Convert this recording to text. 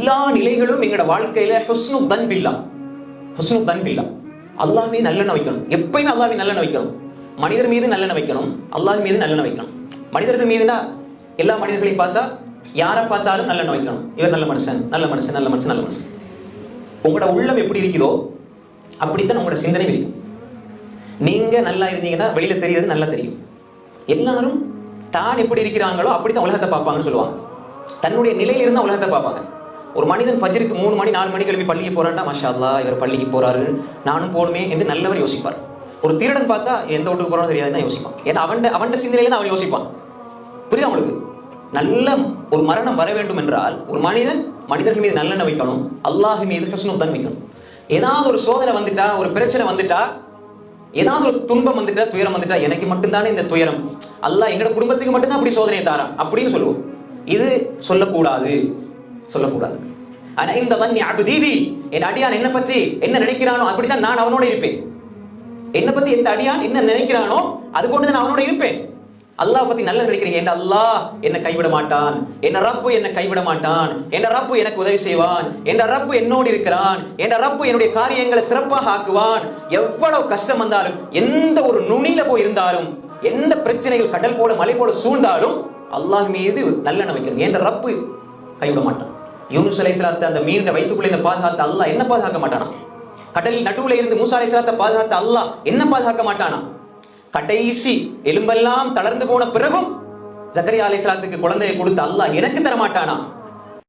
எல்லா நிலைகளும் எங்களோட வாழ்க்கையில ஹுஸ்னு தன் பில்லா ஹுஸ்னு தன் பில்லா அல்லாஹ் நல்லெண்ணெய் வைக்கணும். எப்பயுமே அல்லாமே மீது நல்லெண்ணெய் வைக்கணும். மனிதர் மீது நல்லெண்ணெய் வைக்கணும். அல்லாஹ் மீது நல்லெண்ணெய் வைக்கணும். மனிதர்கள் மீதுனா எல்லா மனிதர்களையும் பார்த்தா யாரை பார்த்தாலும் நல்லெண்ணெய் வைக்கணும். இவர் நல்ல மனுஷன் நல்ல மனுஷன் நல்ல மனுஷன் நல்ல மனுஷன். உங்களோட உள்ளம் எப்படி இருக்குதோ அப்படித்தான் உங்களோட சிந்தனை இருக்கும். நீங்க நல்லா இருந்தீங்கன்னா வெளியில தெரியறது நல்லா தெரியும். எல்லாரும் தான் எப்படி இருக்கிறாங்களோ அப்படித்தான் உலகத்தை பார்ப்பாங்கன்னு சொல்லுவாங்க. தன்னுடைய நிலையில இருந்தா உலகத்தை பார்ப்பாங்க. ஒரு மனிதன் ஃபஜருக்கு மூணு மணி நாலு மணி கிளம்பி பள்ளிக்கு போறான்டா மஷா இவர் பள்ளிக்கு போறாரு. நானும் போகணுமே என்று நல்லவர் யோசிப்பார். ஒரு திருடன் பார்த்தா எந்த வீட்டுக்கு போறான்னு தெரியாது தான் யோசிப்பான். ஏன்னா அவன் அவன் சிந்தனையில தான் அவன் யோசிப்பான். புரியுதா உங்களுக்கு? நல்ல ஒரு மரணம் வர வேண்டும் என்றால் ஒரு மனிதன் மனிதர்கள் மீது நல்லெண்ணெய் வைக்கணும் அல்லாஹ் மீது ஹஸ்னு தான் வைக்கணும். ஏதாவது ஒரு சோதனை வந்துட்டா ஒரு பிரச்சனை வந்துட்டா ஏதாவது ஒரு துன்பம் வந்துட்டா துயரம் வந்துட்டா எனக்கு மட்டும்தானே இந்த துயரம். அல்லாஹ் எங்களோட குடும்பத்துக்கு மட்டும்தான் அப்படி சோதனையை தாரான். அப்படின்னு சொல்லுவோம். இது சொல்லக்கூடாது. சொல்லக்கூடாது. ஆனா இந்த வன்னி அபுதீவி என் அடியான் என்ன பற்றி என்ன நினைக்கிறானோ அப்படித்தான் நான் அவனோட இருப்பேன். என்ன பத்தி எந்த அடியான் என்ன நினைக்கிறானோ அது கொண்டு நான் அவனோட இருப்பேன். அல்லாஹ் பத்தி நல்லா நினைக்கிறீங்க. என் அல்லாஹ் என்ன கைவிட மாட்டான். என் ரப்பு என்ன கைவிட மாட்டான். என் ரப்பு எனக்கு உதவி செய்வான். என் ரப்பு என்னோடு இருக்கிறான். என் ரப்பு என்னுடைய காரியங்களை சிறப்பாக ஆக்குவான். எவ்வளவு கஷ்டம் வந்தாலும் எந்த ஒரு நுனியில போய் இருந்தாலும் எந்த பிரச்சனைகள் கடல் போல மலை போல சூழ்ந்தாலும் அல்லாஹ் மீது நல்ல வைக்கிறேன். என் ரப்பு கைவிட மாட்டான். யூனுஸ் அலைஹிஸ்ஸலாத்தை அந்த மீறின வயிற்றுக்குள்ள இந்த பாதுகாத்த அல்லாஹ் என்ன பாதுகாக்க மாட்டானா? கடலில் நடுவுல இருந்து மூசா அலைஹிஸ்ஸலாத்தை பாதுகாத்த அல்லாஹ் என்ன பாதுகாக்க மாட்டானா? கடைசி எலும்பெல்லாம் தளர்ந்து போன பிறகும் ஜக்கரியா அலைஹிஸ்ஸலாத்துக்கு குழந்தையை கொடுத்த அல்லாஹ் எனக்கு தர மாட்டானா